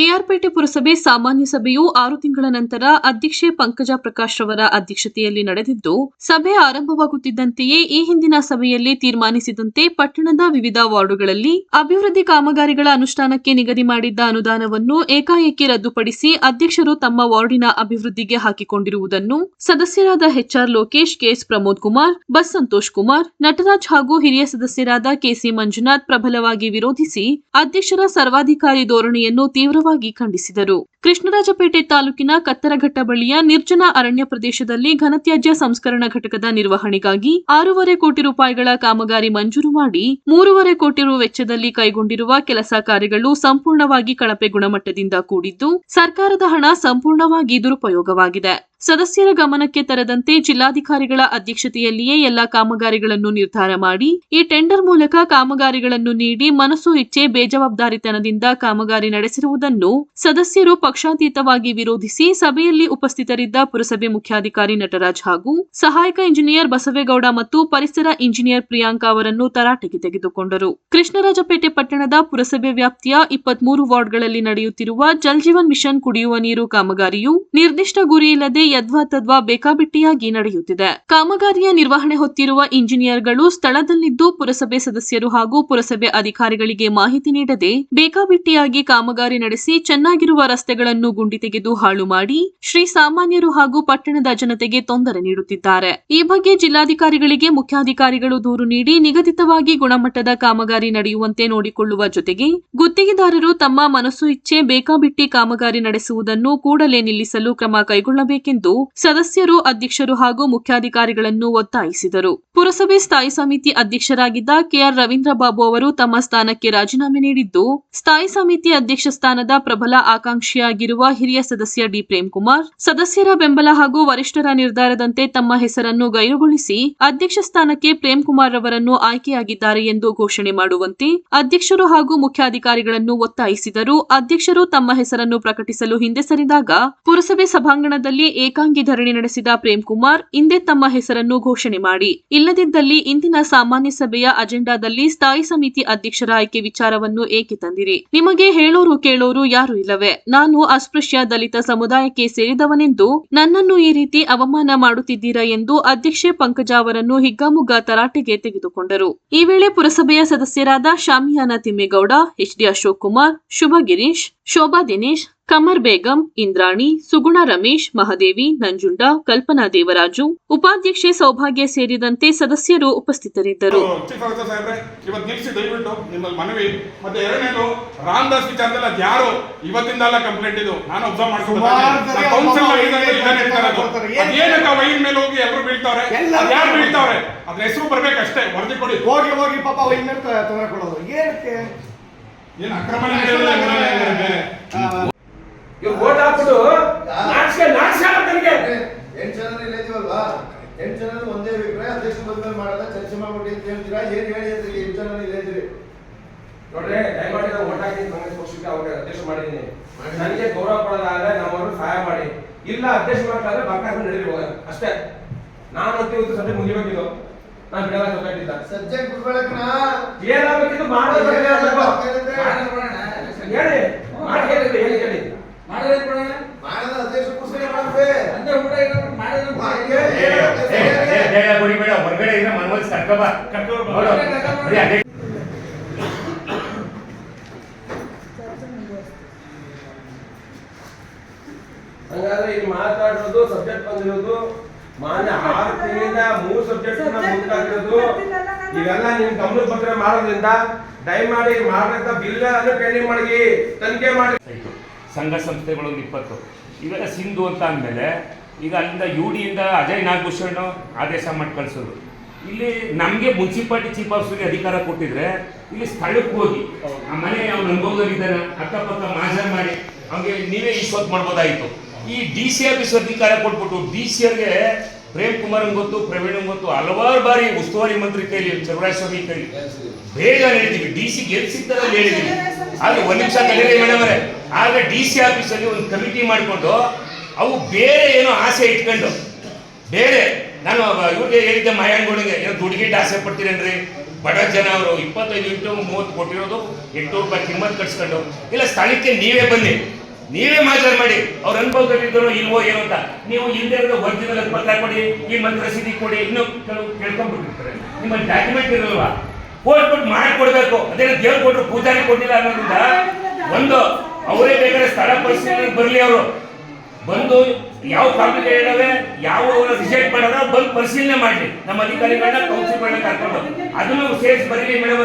ಕೆಆರ್ಪೇಟೆ ಪುರಸಭೆ ಸಾಮಾನ್ಯ ಸಭೆಯು ಆರು ತಿಂಗಳ ನಂತರ ಅಧ್ಯಕ್ಷೆ ಪಂಕಜ ಪ್ರಕಾಶ್ ರವರ ಅಧ್ಯಕ್ಷತೆಯಲ್ಲಿ ನಡೆದಿದ್ದು, ಸಭೆ ಆರಂಭವಾಗುತ್ತಿದ್ದಂತೆಯೇ ಈ ಹಿಂದಿನ ಸಭೆಯಲ್ಲಿ ತೀರ್ಮಾನಿಸಿದಂತೆ ಪಟ್ಟಣದ ವಿವಿಧ ವಾರ್ಡುಗಳಲ್ಲಿ ಅಭಿವೃದ್ಧಿ ಕಾಮಗಾರಿಗಳ ಅನುಷ್ಠಾನಕ್ಕೆ ನಿಗದಿ ಮಾಡಿದ್ದ ಅನುದಾನವನ್ನು ಏಕಾಏಕಿ ರದ್ದುಪಡಿಸಿ ಅಧ್ಯಕ್ಷರು ತಮ್ಮ ವಾರ್ಡಿನ ಅಭಿವೃದ್ಧಿಗೆ ಹಾಕಿಕೊಂಡಿರುವುದನ್ನು ಸದಸ್ಯರಾದ H R Lokesh, K S Pramod Kumar, bus Santosh Kumar, Nataraj ಹಾಗೂ ಹಿರಿಯ ಸದಸ್ಯರಾದ ಕೆಸಿ ಮಂಜುನಾಥ್ ಪ್ರಬಲವಾಗಿ ವಿರೋಧಿಸಿ ಅಧ್ಯಕ್ಷರ ಸರ್ವಾಧಿಕಾರಿ ಧೋರಣೆಯನ್ನು ತೀವ್ರವಾಗಿ ಖಂಡಿಸಿದರು. ಕೃಷ್ಣರಾಜಪೇಟೆ ತಾಲೂಕಿನ ಕತ್ತರಘಟ್ಟ ಬಳಿಯ ನಿರ್ಜನ ಅರಣ್ಯ ಪ್ರದೇಶದಲ್ಲಿ ಘನತ್ಯಾಜ್ಯ ಸಂಸ್ಕರಣಾ ಘಟಕದ ನಿರ್ವಹಣೆಗಾಗಿ ಆರೂವರೆ ಕೋಟಿ ರೂಪಾಯಿಗಳ ಕಾಮಗಾರಿ ಮಂಜೂರು ಮಾಡಿ ಮೂರುವರೆ ಕೋಟಿ ರು ವೆಚ್ಚದಲ್ಲಿ ಕೈಗೊಂಡಿರುವ ಕೆಲಸ ಕಾರ್ಯಗಳು ಸಂಪೂರ್ಣವಾಗಿ ಕಳಪೆ ಗುಣಮಟ್ಟದಿಂದ ಕೂಡಿದ್ದು, ಸರ್ಕಾರದ ಹಣ ಸಂಪೂರ್ಣವಾಗಿ ದುರುಪಯೋಗವಾಗಿದೆ. ಸದಸ್ಯರ ಗಮನಕ್ಕೆ ತರದಂತೆ ಜಿಲ್ಲಾಧಿಕಾರಿಗಳ ಅಧ್ಯಕ್ಷತೆಯಲ್ಲಿಯೇ ಎಲ್ಲಾ ಕಾಮಗಾರಿಗಳನ್ನು ನಿರ್ಧಾರ ಮಾಡಿ, ಈ ಟೆಂಡರ್ ಮೂಲಕ ಕಾಮಗಾರಿಗಳನ್ನು ನೀಡಿ ಮನಸ್ಸು ಇಚ್ಛೆ, ಬೇಜವಾಬ್ದಾರಿತನದಿಂದ ಕಾಮಗಾರಿ ನಡೆಸಿರುವುದನ್ನು ಸದಸ್ಯರು ಪಕ್ಷಾತೀತವಾಗಿ ವಿರೋಧಿಸಿ ಸಭೆಯಲ್ಲಿ ಉಪಸ್ಥಿತರಿದ್ದ ಪುರಸಭೆ ಮುಖ್ಯಾಧಿಕಾರಿ ನಟರಾಜ್ ಹಾಗೂ ಸಹಾಯಕ ಇಂಜಿನಿಯರ್ ಬಸವೇಗೌಡ ಮತ್ತು ಪರಿಸರ ಇಂಜಿನಿಯರ್ ಪ್ರಿಯಾಂಕಾ ಅವರನ್ನು ತರಾಟೆಗೆ ತೆಗೆದುಕೊಂಡರು. ಕೃಷ್ಣರಾಜಪೇಟೆ ಪಟ್ಟಣದ ಪುರಸಭೆ ವ್ಯಾಪ್ತಿಯ ಇಪ್ಪತ್ಮೂರು ವಾರ್ಡ್ಗಳಲ್ಲಿ ನಡೆಯುತ್ತಿರುವ ಜಲ್ಜೀವನ್ ಮಿಷನ್ ಕುಡಿಯುವ ನೀರು ಕಾಮಗಾರಿಯು ನಿರ್ದಿಷ್ಟ ಗುರಿ ಇಲ್ಲದೆ ಯದ್ವಾ ತದ್ವಾ ಬೇಕಾಬಿಟ್ಟಿಯಾಗಿ ನಡೆಯುತ್ತಿದೆ. ಕಾಮಗಾರಿಯ ನಿರ್ವಹಣೆ ಹೊತ್ತಿರುವ ಇಂಜಿನಿಯರ್ಗಳು ಸ್ಥಳದಲ್ಲಿದ್ದು ಪುರಸಭೆ ಸದಸ್ಯರು ಹಾಗೂ ಪುರಸಭೆ ಅಧಿಕಾರಿಗಳಿಗೆ ಮಾಹಿತಿ ನೀಡದೆ ಬೇಕಾಬಿಟ್ಟಿಯಾಗಿ ಕಾಮಗಾರಿ ನಡೆಸಿ ಚೆನ್ನಾಗಿರುವ ರಸ್ತೆಗಳನ್ನು ಗುಂಡಿ ತೆಗೆದು ಹಾಳು ಮಾಡಿ ಶ್ರೀ ಸಾಮಾನ್ಯರು ಹಾಗೂ ಪಟ್ಟಣದ ಜನತೆಗೆ ತೊಂದರೆ ನೀಡುತ್ತಿದ್ದಾರೆ. ಈ ಬಗ್ಗೆ ಜಿಲ್ಲಾಧಿಕಾರಿಗಳಿಗೆ ಮುಖ್ಯಾಧಿಕಾರಿಗಳು ದೂರು ನೀಡಿ ನಿಗದಿತವಾಗಿ ಗುಣಮಟ್ಟದ ಕಾಮಗಾರಿ ನಡೆಯುವಂತೆ ನೋಡಿಕೊಳ್ಳುವ ಜೊತೆಗೆ ಗುತ್ತಿಗೆದಾರರು ತಮ್ಮ ಮನಸ್ಸು ಇಚ್ಛೆ ಬೇಕಾಬಿಟ್ಟಿ ಕಾಮಗಾರಿ ನಡೆಸುವುದನ್ನು ಕೂಡಲೇ ನಿಲ್ಲಿಸಲು ಕ್ರಮ ಕೈಗೊಳ್ಳಬೇಕೆಂದು ಸದಸ್ಯರು, ಅಧ್ಯಕ್ಷರು ಹಾಗೂ ಮುಖ್ಯಾಧಿಕಾರಿಗಳನ್ನು ಒತ್ತಾಯಿಸಿದರು. ಪುರಸಭೆ ಸ್ಥಾಯಿ ಸಮಿತಿ ಅಧ್ಯಕ್ಷರಾಗಿದ್ದ ಕೆಆರ್ ರವೀಂದ್ರ ಬಾಬು ಅವರು ತಮ್ಮ ಸ್ಥಾನಕ್ಕೆ ರಾಜೀನಾಮೆ ನೀಡಿದ್ದು, ಸ್ಥಾಯಿ ಸಮಿತಿ ಅಧ್ಯಕ್ಷ ಸ್ಥಾನದ ಪ್ರಬಲ ಆಕಾಂಕ್ಷಿಯಾಗಿರುವ ಹಿರಿಯ ಸದಸ್ಯ ಡಿ ಪ್ರೇಮ್ ಕುಮಾರ್ ಸದಸ್ಯರ ಬೆಂಬಲ ಹಾಗೂ ವರಿಷ್ಠರ ನಿರ್ಧಾರದಂತೆ ತಮ್ಮ ಹೆಸರನ್ನು ಗೈರುಗೊಳಿಸಿ ಅಧ್ಯಕ್ಷ ಸ್ಥಾನಕ್ಕೆ ಪ್ರೇಮ್ ಕುಮಾರ್ ರವರನ್ನು ಆಯ್ಕೆಯಾಗಿದ್ದಾರೆ ಎಂದು ಘೋಷಣೆ ಮಾಡುವಂತೆ ಅಧ್ಯಕ್ಷರು ಹಾಗೂ ಮುಖ್ಯಾಧಿಕಾರಿಗಳನ್ನು ಒತ್ತಾಯಿಸಿದರು. ಅಧ್ಯಕ್ಷರು ತಮ್ಮ ಹೆಸರನ್ನು ಪ್ರಕಟಿಸಲು ಹಿಂದೆ ಸರಿದಾಗ ಪುರಸಭೆ ಸಭಾಂಗಣದಲ್ಲಿ ಏಕಾಂಗಿ ಧರಣಿ ನಡೆಸಿದ ಪ್ರೇಮ್ ಕುಮಾರ್ ಹಿಂದೆ ತಮ್ಮ ಹೆಸರನ್ನು ಘೋಷಣೆ ಮಾಡಿ. ಇಲ್ಲದಿದ್ದಲ್ಲಿ ಇಂದಿನ ಸಾಮಾನ್ಯ ಸಭೆಯ ಅಜೆಂಡಾದಲ್ಲಿ ಸ್ಥಾಯಿ ಸಮಿತಿ ಅಧ್ಯಕ್ಷರ ಆಯ್ಕೆ ವಿಚಾರವನ್ನು ಏಕೆ ತಂದಿರಿ? ನಿಮಗೆ ಹೇಳೋರು ಕೇಳೋರು ಯಾರು ಇಲ್ಲವೇ? ನಾನು ಅಸ್ಪೃಶ್ಯ ದಲಿತ ಸಮುದಾಯಕ್ಕೆ ಸೇರಿದವನೆಂದು ನನ್ನನ್ನು ಈ ರೀತಿ ಅವಮಾನ ಮಾಡುತ್ತಿದ್ದೀರಾ ಎಂದು ಅಧ್ಯಕ್ಷೆ ಪಂಕಜ ಅವರನ್ನು ಹಿಗ್ಗಾಮುಗ್ಗಾ ತರಾಟೆಗೆ ತೆಗೆದುಕೊಂಡರು. ಈ ವೇಳೆ ಪುರಸಭೆಯ ಸದಸ್ಯರಾದ ಶಾಮಿಯಾನ ತಿಮ್ಮೇಗೌಡ ಎಚ್ಡಿ ಅಶೋಕ್ ಕುಮಾರ್, ಶುಭ ಗಿರೀಶ್, ಶೋಭಾ ದಿನೇಶ್ ಕಮರ್ ಬೇಗಂ ಇಂದ್ರಾಣಿ ಸುಗುಣ ರಮೇಶ್ ಮಹದೇವಿ ನಂಜುಂಡ ಕಲ್ಪನಾ ದೇವರಾಜು ಉಪಾಧ್ಯಕ್ಷೆ ಸೌಭಾಗ್ಯ ಸೇರಿದಂತೆ ಸದಸ್ಯರು ಉಪಸ್ಥಿತರಿದ್ದರು. ಚೀಫ್ ಇವತ್ತು ನಿಲ್ಸಿ ದಯವಿಟ್ಟು ನಿಮ್ಮಲ್ಲಿ ಮನವಿ. ಮತ್ತೆ ಎರಡನೇದು ರಾಮದಾಸ್ ವಿಚಾರದಲ್ಲಿ ಅದು ಯಾರು ಇವತ್ತಿಂದ ಕಂಪ್ಲೇಂಟ್ ಇದು? ನಾನು ಅಬ್ಸರ್ವ್ ಸುಮಾರು ಸರಿ ಕೌನ್ಸಿಲ್ ಅಪ್ಪ ಕೊಡ್ತಾರೆ. ಏನ್ ಏನಕ್ಕ ವೈನ್ ಮೇಲೆ ಹೋಗಿ ಎಲ್ಲರೂ ಬೀಳ್ತಾವ್ರೆ ಎಲ್ಲರೂ ಯಾರು ಬೀಳ್ತಾರೆ. ಬೀಳ್ತಾವ್ರೆ ಅದ್ರ ಹೆಸರು ಬರ್ಬೇಕಷ್ಟೇ ವರದಿ ಕೊಡಿ. ಹೋಗಿ ಹೋಗಿ ಪಾಪ ಇನ್ಮೇಲೆ ತೊಂದರೆ ಕೊಡೋದು. ಏನಕ್ಕೆ? ಏನ್ ಅಕ್ರಮ ನಡೆಯೋದಿಲ್ಲ, ಏನಿಲ್ಲ, ಬೇರೆ. ಇವ್ರು ಓಟ್ ಹಾಕ್ಬಿಟ್ಟು ನಾಚಿಕೆ ನಾಚಿಕೆ ಆಗುತ್ತೆ ನನಗೆ ಎಂಟು ಜನ ಇಲ್ಲ ಇದೀವಲ್ವಾ ಎಂಟು ಜನ ಒಂದೇ ಅಭಿಪ್ರಾಯ ಅಧ್ಯಕ್ಷ ಮಾಡೋದ ಮಾಡ್ಬಿಟ್ಟು ಅಂತ ಹೇಳ್ತೀರಾ? ಏನ್ ಹೇಳಿದ್ರಿ ಜನ ಇಲ್ಲ ಇದ್ರಿ ನೋಡ್ರಿ ದಯಮಾಡಿ ನಾವು ಒಟ್ಟಾಗಿ ಹಾಕಿ ಕಾಂಗ್ರೆಸ್ ಪಕ್ಷಕ್ಕೆ ಅವ್ರಿಗೆ ಅಧ್ಯಕ್ಷ ಮಾಡಿದ್ದೀನಿ. ನನಗೆ ಗೌರವ ಕೊಡೋದಾದ್ರೆ ನಮ್ಮವರು ಸಹಾಯ ಮಾಡಿ. ಇಲ್ಲ ಅಧ್ಯಕ್ಷ ಮಾಡ್ತಾರೆ ಬರ್ಕಾಕೊಂಡು ನಡೀರಿ ಹೋಗ ಅಷ್ಟೇ. ನಾನು ಅಂತ ಇವತ್ತು ಸದ್ಯ ಮುಗಿಬೇಕಿದ್ದು ನಾನು ಬಿಡಲ್ಲ ಗೊತ್ತಾಗ್ತಿದ್ದ ಸಜ್ಜೆ ಬಿಡ್ಬೇಕಣ್ಣ ಏನಾಗಬೇಕಿದ್ದು ಮಾಡೋದು ಹೇಳಿ ಹೇಳಿ. ಮಾಡಿ ಹೇಳಿ ಹೇಳಿ ಹೇಳಿ. ಮಾಡೋದ ಅಧ್ಯಕ್ಷ ಹಂಗಾದ್ರೆ ಇಲ್ಲಿ ಮಾತಾಡೋದು ಸಬ್ಜೆಕ್ಟ್ ಬಂದಿರೋದು ಮಾನ್ಯ ಆರು ತಿಂಗಳಿಂದ ಮೂರು ಸಬ್ಜೆಕ್ಟ್ ಮುಂದಾಗಿರೋದು ಇವೆಲ್ಲ ನಿಮ್ ಗಮನ ಪತ್ರ ಮಾಡೋದ್ರಿಂದ ದಯಮಾಡಿ ಮಾಡ್ಬೇಕ ಬಿಲ್ ಅಂದ್ರೆ ಪೆಂಡಿಂಗ್ ಮಾಡಿ ತನಿಖೆ ಮಾಡಿ. ಸಂಘ ಸಂಸ್ಥೆಗಳು ಒಂದು ಇಪ್ಪತ್ತು. ಇವೆಲ್ಲ ಸಿಂಧು ಅಂತ ಅಂದಮೇಲೆ ಈಗ ಅಲ್ಲಿಂದ ಯು ಡಿಯಿಂದ ಅಜಯ್ ನಾಗಭೂಷಣ್ ಆದೇಶ ಮಾಡಿ ಕಳಿಸೋದು. ಇಲ್ಲಿ ನಮಗೆ ಮುನ್ಸಿಪಾಲ್ಟಿ ಚೀಫ್ ಆಫೀಸರ್ಗೆ ಅಧಿಕಾರ ಕೊಟ್ಟಿದ್ರೆ ಇಲ್ಲಿ ಸ್ಥಳಕ್ಕೆ ಹೋಗಿ. ಆ ಮನೆ ಅವ್ನ ಅನುಭವದಲ್ಲಿದ್ದಾನೆ ಅಕ್ಕಪಕ್ಕ ಮಾಜರ್ ಮಾಡಿ. ಅವ್ನಿಗೆ ನೀವೇ ಇಶ್ವತ್ ಮಾಡ್ಬೋದಾಯಿತು. ಈ ಡಿ ಸಿ ಆಫೀಸ್ ಅಧಿಕಾರ ಕೊಟ್ಬಿಟ್ಟು ಡಿ ಸಿ ಅವ್ರಿಗೆ ಪ್ರೇಮ್ ಕುಮಾರ್ ಗೊತ್ತು ಪ್ರವೀಣ್ ಗೊತ್ತು ಹಲವಾರು ಬಾರಿ ಉಸ್ತುವಾರಿ ಮಂತ್ರಿ ಕೈಲಿ ಚಲುವರಾಯಸ್ವಾಮಿ ಕೈಲಿ ಬೇಗ ಹೇಳಿದೀವಿ. ಡಿ ಸಿ ಗೆಲ್ ಸಿಗ್ತಾರಲ್ಲಿ ಹೇಳಿದೀವಿ. ಆದ್ರೆ ಒಂದ್ ನಿಮಿಷ ಕಲಿಯಲಿ ಮೇಡಮ್ ಅವರೇ ಆದ್ರೆ ಡಿ ಸಿ ಆಫೀಸಲ್ಲಿ ಒಂದು ಕಮಿಟಿ ಮಾಡಿಕೊಂಡು ಅವು ಬೇರೆ ಏನೋ ಆಸೆ ಇಟ್ಕೊಂಡು ಬೇರೆ ನಾನು ಇವ್ರಿಗೆ ಹೇಳಿದ್ದೆ ಮಾಯಾಂಗೋಳಿಗೆ ಏನೋ ದುಡ್ಗಿಟ್ಟು ಆಸೆ ಪಡ್ತೀರೇನ್ರಿ? ಬಡ ಜನ ಅವರು ಇಪ್ಪತ್ತೈದು ಇಂಟು ಮೂವತ್ತು ಕೊಟ್ಟಿರೋದು ಎಂಟುನೂರು ರೂಪಾಯಿ ಕಿಮ್ಮತ್ ಕಟ್ಸ್ಕೊಂಡು. ಇಲ್ಲ, ಸ್ಥಳಕ್ಕೆ ನೀವೇ ಬನ್ನಿ. ನೀವೇ ಮಾಜರ್ ಮಾಡಿ. ಅವ್ರ ಅನುಭವದಲ್ಲಿದ್ದರೋ ಇಲ್ವೋ ಏನು ಅಂತ. ನೀವು ಇಲ್ಲದೆ ಇರೋದು ಒರಿಜಿನಲ್ ಪತ್ರ ಕೊಡಿ, ಈ ಮಂತ್ ರಸೀದಿ ಕೊಡಿ. ಇನ್ನೂ ಕೆಲವು ಕೇಳ್ಕೊಂಡ್ಬಿಟ್ಟಿರ್ತಾರೆ. ನಿಮ್ಮ ಡಾಕ್ಯುಮೆಂಟ್ ಇರಲ್ವಾ? ಕೋರ್ಟ್ ಕೊಟ್ಟು ಮಾಡಿಕೊಡ್ಬೇಕು ಅದೇನೋ ದೇವ್ರು ಕೊಟ್ಟರು ಪೂಜಾರಿ ಕೊಟ್ಟಿಲ್ಲ ಅನ್ನೋದ್ರಿಂದ ಒಂದು, ಅವರೇ ಬೇಕಾದ್ರೆ ಸ್ಥಳ ಪರಿಸ್ಥಿತಿ ಬರಲಿ ಅವರು. ಬಂದು ಯಾವ ಕಾಂಪ್ಲಿಕೇಟ್ ಇದಾವೆ ಯಾವ ರಿಜೆಕ್ಟ್ ಮಾಡೋದ ಬಂದು ಪರಿಶೀಲನೆ ಮಾಡಲಿ. ನಮ್ಮ ಅಧಿಕಾರಿಗಳನ್ನ ಕೌನ್ಸಿಲ್ಗಳನ್ನ ಕರ್ಕೊಂಡು ಅದನ್ನು ಸೇರಿಸಿ ಬರೀಲಿ ಮೇಡಮ್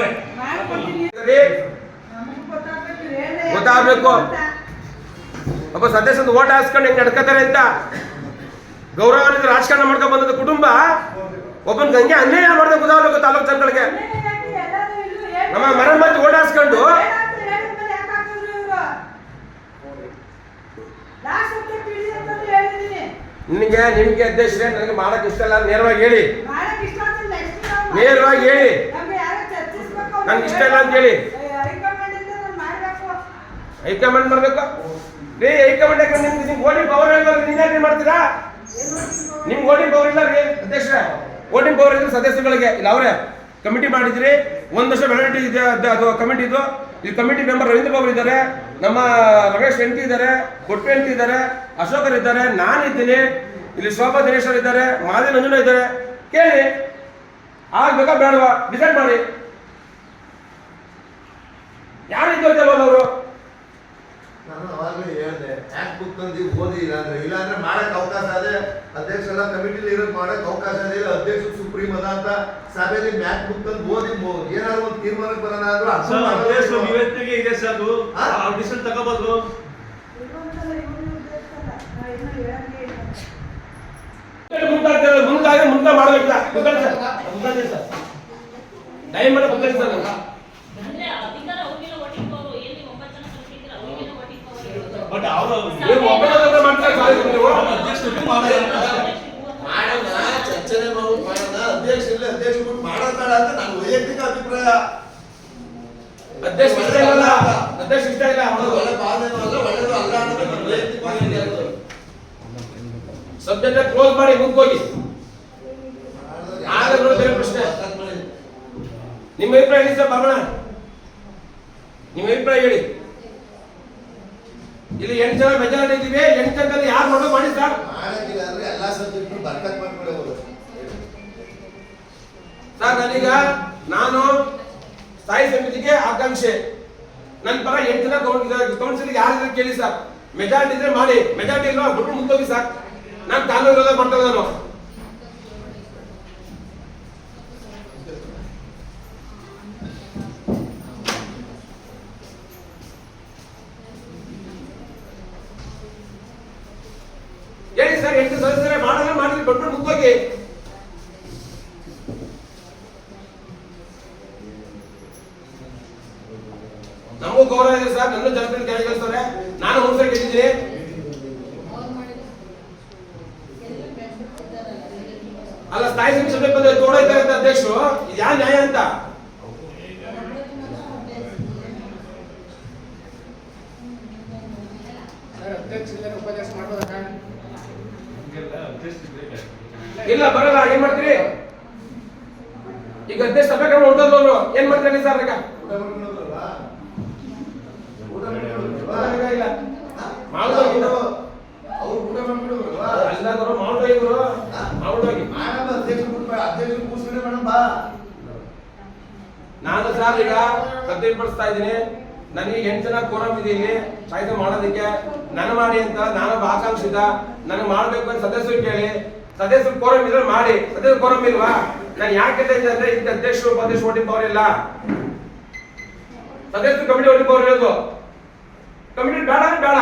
ಗೊತ್ತಾಗಬೇಕು. ಒಬ್ಬ ಸದಸ್ಯಂದು ಓಟ್ ಹಾಸ್ಕೊಂಡು ಹೆಂಗ್ ನಡ್ಕೋತಾರೆ ಅಂತ ಗೌರವಾನ್ವಿತ ರಾಜಕಾರಣ ಮಾಡ್ಕೊಂಡ್ ಬಂದದ ಕುಟುಂಬ ಒಬ್ಬನ್ ಗಂಗೆ ಅನ್ಯಾಯ ಮಾಡ್ದೆ ಗೊತ್ತಾಗಬೇಕು ತಾಲೂಕು ಜನಗಳಿಗೆ. ನಮ್ಮ ಮರಣ ಮಂದಿ ಓಟ್ ಹಾಸ್ಕೊಂಡು. ನಿನಗೆ ನಿಮ್ಗೆ ಅಧ್ಯಕ್ಷರೇ ನನಗೆ ಮಾಡಕ್ ಇಷ್ಟ ಇಲ್ಲ. ನೇರವಾಗಿ ಹೇಳಿ. ನೇರವಾಗಿ ಹೇಳಿ. ನನ್ಗೆ ಇಷ್ಟ ಇಲ್ಲ ಅಂತ ಹೇಳಿ. ಹೈಕಮಾಂಡ್ ಮಾಡ್ಬೇಕು. ರೀ ಹೈಕಮಾಂಡ್ ಯಾಕಂದ್ರೆ ನಿಮ್ಗೆ ನಿಮ್ಗೆ ಓಟಿಂಗ್ ಪವರ್ ಇಲ್ಲ ನೀವು ಯಾಕೆ ಮಾಡ್ತೀರಾ? ನಿಮ್ಗೆ ಓಟಿಂಗ್ ಪವರ್ ಇಲ್ಲ ರೀ ಅಧ್ಯಕ್ಷರೇ. ಓಟಿಂಗ್ ಪವರ್ ಇದ್ರೆ ಸದಸ್ಯಗಳಿಗೆ ಇಲ್ಲ ಅವರೇ. ಕಮಿಟಿ ಮಾಡಿದ್ರಿ ಒಂದಷ್ಟು ವರ್ಷ ವೆರೈಟಿ ಇದೆ ಅದು ಕಮಿಟಿ ಇದು. ಈ ಕಮಿಟಿ ಮೆಂಬರ್ ರವೀಂದ್ರ ಬಾಬು ಇದ್ದಾರೆ, ನಮ್ಮ ರಮೇಶ್ ಎಂಟಿ ಇದ್ದಾರೆ ಕೊಟ್ಟು ಎಂಟಿ ಇದ್ದಾರೆ, ಅಶೋಕರ್ ಇದ್ದಾರೆ, ನಾನಿದ್ದೀನಿ, ಇಲ್ಲಿ ಶೋಭಾ ದಿನೇಶ್ವರ್ ಇದ್ದಾರೆ ಮಾದಿ ನಂಜುನ ಇದ್ದಾರೆ. ಕೇಳಿ ಆಗ್ಬೇಕಾ ಬೇಡವಾ? ಡಿಸೈಡ್ ಮಾಡಿ. ಯಾರು ಇದ್ದಲ್ಲ ಅವರು? ಅವಾಗಲೇ ಹೇಳಿದೆ ಯಾಕೆ ಬುಕ್ ತಂದು ಓದಿ ಇಲ್ಲ ಅಂದ್ರೆ ಇಲ್ಲ ಅಂದ್ರೆ ಮಾಡಕ್ ಅವಕಾಶ ಅದೇ ಅಧ್ಯಕ್ಷರೆಲ್ಲ ಕಮಿಟಿಲಿ ಇರೋದು ಮಾಡಕ್ ಅವಕಾಶ ಇದೆ ಇಲ್ಲ ಅಧ್ಯಕ್ಷ ಸುಪ್ರೀಂ ಅದ ಅಂತ ಸಭೆಯಲ್ಲಿ ಮ್ಯಾಕ್ ಬುಕ್ ತಂದು ಓದಿ ಏನಾದ್ರು ಒಂದು ತೀರ್ಮಾನಕ್ಕೆ ಬರೋಣ ಅಂದ್ರು ಸರ್ ಇಲ್ಲ. ಇವತ್ತಿಗೆ ಇದೆ ಸರ್ ಅದು ಹಾ? ಆಡಿಷನ್ ತಗೋಬಹುದು ಮುಂದಾಗ್ತದೆ ಮುಂದಾಗಿ ಮುಂದೆ ಮಾಡಬೇಕು ಟೈಮ್ ಮಾಡಿ ಗೊತ್ತಾಯ್ತು ಸರ್ ನಂಗೆ. ಅಂದ್ರೆ ಅಧಿಕಾರ ಅವ್ರಿಗೆಲ್ಲ voting power, ಏನ್ ನೀವು ಒಂಬತ್ತು ಜನ ಕಲ್ತಿದ್ದೀರ, ಅವ್ರಿಗೆಲ್ಲ voting power ಇರೋದು. ಬಟ್ ಅವರು ನೀವು ಒಬ್ಬರೇ ಮಾಡ್ತಾರೆ ಸಾಕು ನೀವು ಅಧ್ಯಕ್ಷರು ಮಾಡೋದು ಮಾಡೋಣ ಚರ್ಚನೆ ಮಾಡ್ಬಿಟ್ಟು ಮಾಡೋಣ. ಅಧ್ಯಕ್ಷ ಇಲ್ಲ ಅಧ್ಯಕ್ಷ ಬಿಟ್ಟು ಮಾಡೋದ್ ಬೇಡ ಅಂತ ನನ್ನ ವೈಯಕ್ತಿಕ ಅಭಿಪ್ರಾಯ. ಅಧ್ಯಕ್ಷ ಇಷ್ಟ ಇಲ್ಲ ಅಧ್ಯಕ್ಷ ಇಷ್ಟ ಇಲ್ಲ? ಒಳ್ಳೆ ಭಾವನೆನೂ ಅಲ್ಲ ಒಳ್ಳೆದು ಅಲ್ಲ ಅನ್ನೋದು ನನ್ನ. ಸಬ್ಜೆಕ್ಟ್ ಕ್ಲೋಸ್ ಮಾಡಿ ಮುಗ್ಗೋಗಿ ಮಾಡೋದು ಆಗ ಬೇರೆ ಪ್ರಶ್ನೆ. ನಿಮ್ಮ ಅಭಿಪ್ರಾಯ ಹೇಳಿ ಸರ್ ಬಾಬಣ್ಣ ನಿಮ್ಮ ಅಭಿಪ್ರಾಯ ಹೇಳಿ. ಇಲ್ಲಿ ಎಂಟು ಜನ ಮೆಜಾರಿಟಿ ಇದೀವಿ ಎಂಟು ಜನದಲ್ಲಿ ಯಾರು ಮಾಡೋ ಮಾಡಿ ಸರ್? ಮಾಡಕ್ಕಿಲ್ಲ ಅಂದ್ರೆ ಎಲ್ಲಾ ಸಬ್ಜೆಕ್ಟ್ ಸರ್ ನನೀಗ ನಾನು ಸ್ಥಾಯಿ ಸಮಿತಿಗೆ ಆಕಾಂಕ್ಷೆ. ನನ್ನ ಪರ ಎಂಟು ಜನ ಕೌನ್ಸಿಲ್ ಯಾರು ಕೇಳಿ ಸರ್. ಮೆಜಾರಿಟಿ ಇದ್ರೆ ಮಾಡಿ. ಮೆಜಾರಿಟಿ ಇಲ್ವಾ? ಬಿಟ್ಟು ಮುಂದೋಗಿ ಸರ್. ನಾನು ತಾಲೂಕು ವಿರೋಧ ಮಾಡ್ತಾ ನಾನು. ಮಾಡಲ್ಲ ಮಾಡಿದ್ರೆ ಬಿಟ್ಟು ಮುಂದೋಗಿ ನಮಗೂ ಗೌರವ ಇದೆ ಸರ್, ನನ್ನ ಜನಪ್ರಿಯ ಕೆಳಗೆ ಕಳಿಸ್ತಾರೆ ನಾನು ಹುಣಸೆ ಕೇಳಿದ್ದೀನಿ ಅಲ್ಲ, ಸ್ಥಾಯಿ ಸಭೆ ಬಂದ್ರೆ ತೋಡೈತಾರೆ ಅಂತ ಅಧ್ಯಕ್ಷರು. ಯಾವ ನ್ಯಾಯ ಅಂತ? ಇಲ್ಲ, ಬರಲ್ಲ, ಏನ್ ಮಾಡ್ತೀರಿ? ಈಗ ಅಧ್ಯಕ್ಷ ಸಭೆ ಉಂಟಲ್ಲ ಹೊಂಟೋದ್ರು ಏನ್ ಮಾಡ್ತೀರಿ ಸರ್ ಈಗ? ನಾನು ಸರ್ ಈಗ ಪ್ರತಿಭಟಿಸ್ತಾ ಇದ್ದೀನಿ. ನನಗೆ ಎಂಟು ಜನ ಕೋರಂ ಇದೆ ಇಲ್ಲಿ ಕಾಯ್ದೆ ಮಾಡೋದಕ್ಕೆ ನನ್ನ ಮಾಡಿ ಅಂತ ನಾನು ಆಕಾಂಕ್ಷಿತ. ನನಗೆ ಮಾಡ್ಬೇಕು ಅಂತ ಸದಸ್ಯರು ಕೇಳಿ. ಸದಸ್ಯರು ಕೋರಂ ಇದ್ರೆ ಮಾಡಿ ಸದಸ್ಯರು ಕೋರಂ ಇಲ್ವಾ? ನಾನು ಯಾಕೆ ಅಂದ್ರೆ ಇದಕ್ಕೆ ಅಧ್ಯಕ್ಷರು ಉಪಾಧ್ಯಕ್ಷ ಓಟಿಂಗ್ ಪವರ್ ಇಲ್ಲ. ಸದಸ್ಯರು ಕಮಿಟಿ ಓಟಿಂಗ್ ಪವರ್ ಇರೋದು. ಕಮಿಟಿ ಬೇಡ ಬೇಡ.